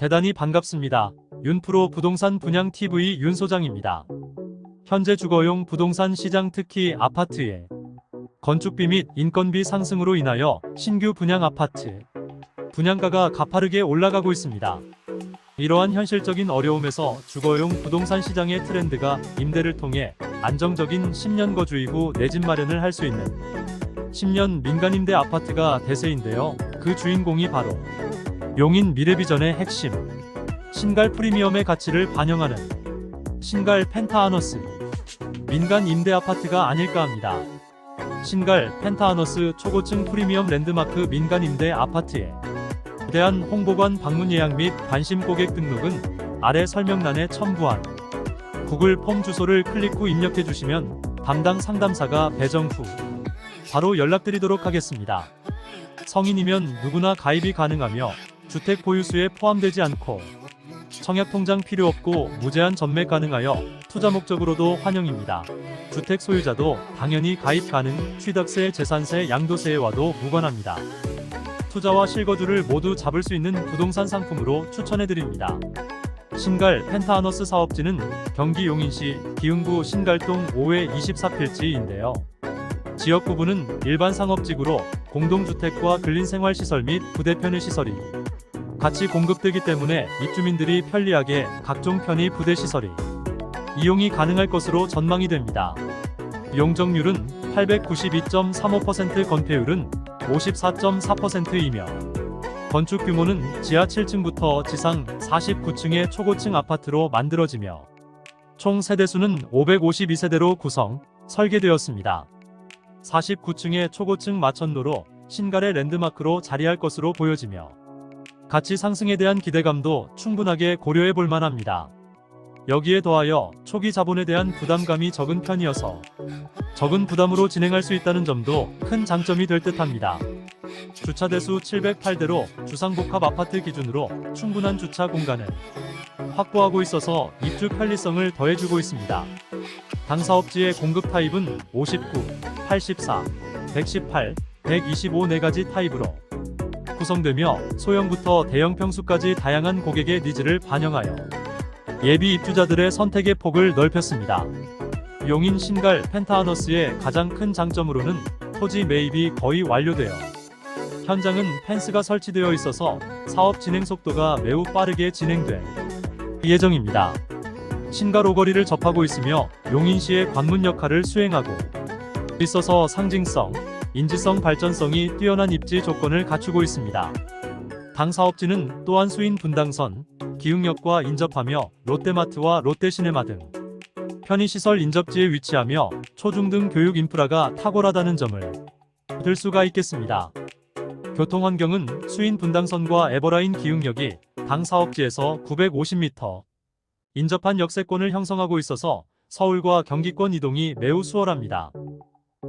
대단히 반갑습니다. 윤프로 부동산 분양 TV 윤 소장입니다. 현재 주거용 부동산 시장 특히 아파트의 건축비 및 인건비 상승으로 인하여 신규 분양 아파트 분양가가 가파르게 올라가고 있습니다. 이러한 현실적인 어려움에서 주거용 부동산 시장의 트렌드가 임대를 통해 안정적인 10년 거주 이후 내 집 마련을 할 수 있는 10년 민간임대 아파트가 대세인데요. 그 주인공이 바로 용인 미래비전의 핵심 신갈 프리미엄의 가치를 반영하는 신갈 펜타하너스 민간 임대 아파트가 아닐까 합니다. 신갈 펜타하너스 초고층 프리미엄 랜드마크 민간 임대 아파트에 대한 홍보관 방문 예약 및 관심 고객 등록은 아래 설명란에 첨부한 구글 폼 주소를 클릭 후 입력해 주시면 담당 상담사가 배정 후 바로 연락드리도록 하겠습니다. 성인이면 누구나 가입이 가능하며 주택 보유수에 포함되지 않고 청약 통장 필요 없고 무제한 전매 가능하여 투자 목적으로도 환영입니다. 주택 소유자도 당연히 가입 가능, 취득세, 재산세, 양도세와도 무관합니다. 투자와 실거주를 모두 잡을 수 있는 부동산 상품으로 추천해 드립니다. 신갈 펜타하너스 사업지는 경기 용인시 기흥구 신갈동 5회 24필지인데요. 지역 부분은 일반 상업지구로 공동주택과 근린생활시설 및 부대 편의 시설이 같이 공급되기 때문에 입주민들이 편리하게 각종 편의 부대 시설이 이용이 가능할 것으로 전망이 됩니다. 용적률은 892.35% 건폐율은 54.4%이며 건축 규모는 지하 7층부터 지상 49층의 초고층 아파트로 만들어지며 총 세대수는 552세대로 구성, 설계되었습니다. 49층의 초고층 마천로로 신갈의 랜드마크로 자리할 것으로 보여지며 가치 상승에 대한 기대감도 충분하게 고려해 볼 만합니다. 여기에 더하여 초기 자본에 대한 부담감이 적은 편이어서 적은 부담으로 진행할 수 있다는 점도 큰 장점이 될 듯합니다. 주차 대수 708대로 주상복합 아파트 기준으로 충분한 주차 공간을 확보하고 있어서 입주 편리성을 더해주고 있습니다. 당 사업지의 공급 타입은 59, 84, 118, 125네 가지 타입으로 구성되며 소형부터 대형 평수까지 다양한 고객의 니즈를 반영하여 예비 입주자들의 선택의 폭을 넓혔습니다. 용인 신갈 펜타하너스의 가장 큰 장점으로는 토지 매입이 거의 완료되어 현장은 펜스가 설치되어 있어서 사업 진행 속도가 매우 빠르게 진행될 예정입니다. 신갈 오거리를 접하고 있으며 용인시의 관문 역할을 수행하고 있어서 상징성, 인지성 발전성이 뛰어난 입지 조건을 갖추고 있습니다. 당 사업지는 또한 수인 분당선, 기흥역과 인접하며 롯데마트와 롯데시네마 등 편의시설 인접지에 위치하며 초중등 교육 인프라가 탁월하다는 점을 들 수가 있겠습니다. 교통 환경은 수인 분당선과 에버라인 기흥역이 당 사업지에서 950m 인접한 역세권을 형성하고 있어서 서울과 경기권 이동이 매우 수월합니다.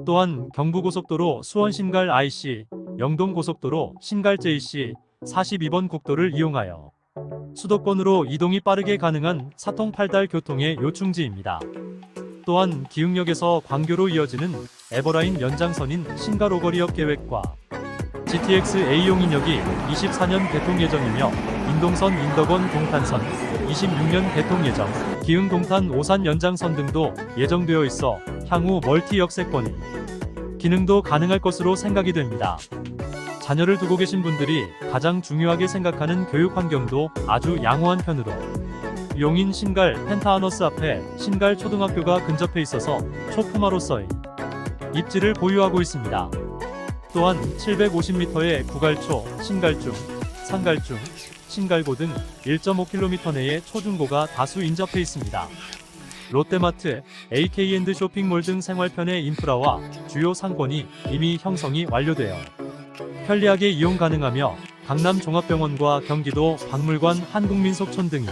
또한 경부고속도로 수원 신갈 IC, 영동 고속도로 신갈 JC 42번 국도를 이용하여 수도권으로 이동이 빠르게 가능한 사통 팔달 교통의 요충지입니다. 또한 기흥역에서 광교로 이어지는 에버라인 연장선인 신갈 오거리역 계획과 GTX A용 인역이 24년 개통 예정이며 인동선 인덕원 동탄선 26년 개통 예정, 기흥 동탄 오산 연장선 등도 예정되어 있어 향후 멀티 역세권이 기능도 가능할 것으로 생각이 됩니다. 자녀를 두고 계신 분들이 가장 중요하게 생각하는 교육 환경도 아주 양호한 편으로 용인 신갈 펜타하너스 앞에 신갈 초등학교가 근접해 있어서 초품화로서의 입지를 보유하고 있습니다. 또한 750m의 구갈초, 신갈중, 상갈중, 신갈고 등 1.5km 내의 초중고가 다수 인접해 있습니다. 롯데마트, AK랜드 쇼핑몰 등 생활편의 인프라와 주요 상권이 이미 형성이 완료되어 편리하게 이용 가능하며 강남 종합병원과 경기도 박물관 한국민속촌 등이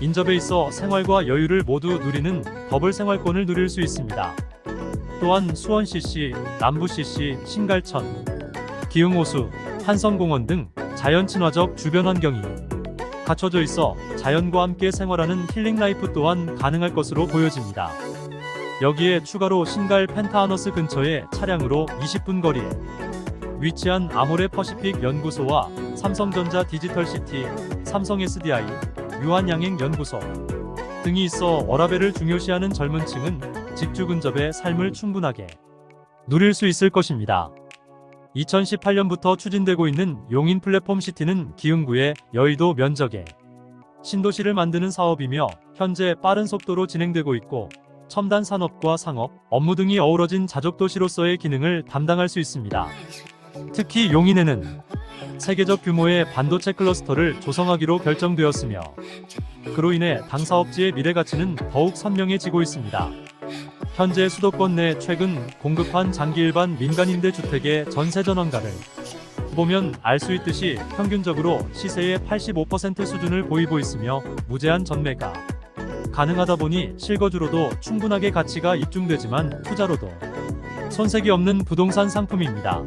인접해 있어 생활과 여유를 모두 누리는 더블 생활권을 누릴 수 있습니다. 또한 수원 CC, 남부 CC, 신갈천, 기흥호수, 한성공원 등 자연 친화적 주변 환경이 갖춰져 있어 자연과 함께 생활하는 힐링 라이프 또한 가능할 것으로 보여집니다. 여기에 추가로 신갈 펜타하너스 근처에 차량으로 20분 거리에 위치한 아모레 퍼시픽 연구소와 삼성전자 디지털 시티, 삼성 SDI, 유한양행 연구소 등이 있어 워라벨을 중요시하는 젊은 층은 직주 근접의 삶을 충분하게 누릴 수 있을 것입니다. 2018년부터 추진되고 있는 용인 플랫폼 시티는 기흥구의 여의도 면적에 신도시를 만드는 사업이며 현재 빠른 속도로 진행되고 있고 첨단 산업과 상업, 업무 등이 어우러진 자족도시로서의 기능을 담당할 수 있습니다. 특히 용인에는 세계적 규모의 반도체 클러스터를 조성하기로 결정되었으며 그로 인해 당 사업지의 미래 가치는 더욱 선명해지고 있습니다. 현재 수도권 내 최근 공급한 장기 일반 민간 임대 주택의 전세 전환가를 보면 알 수 있듯이 평균적으로 시세의 85% 수준을 보이고 있으며 무제한 전매가 가능하다 보니 실거주로도 충분하게 가치가 입증되지만 투자로도 손색이 없는 부동산 상품입니다.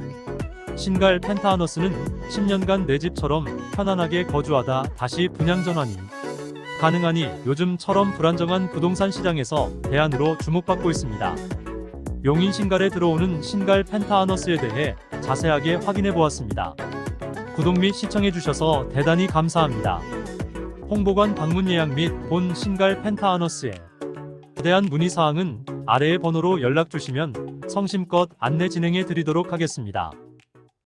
신갈 펜타하너스는 10년간 내 집처럼 편안하게 거주하다 다시 분양 전환이 가능하니 요즘처럼 불안정한 부동산 시장에서 대안으로 주목받고 있습니다. 용인 신갈에 들어오는 신갈 펜타하너스에 대해 자세하게 확인해 보았습니다. 구독 및 시청해 주셔서 대단히 감사합니다. 홍보관 방문 예약 및 본 신갈 펜타하너스에 대한 문의 사항은 아래의 번호로 연락 주시면 성심껏 안내 진행해 드리도록 하겠습니다.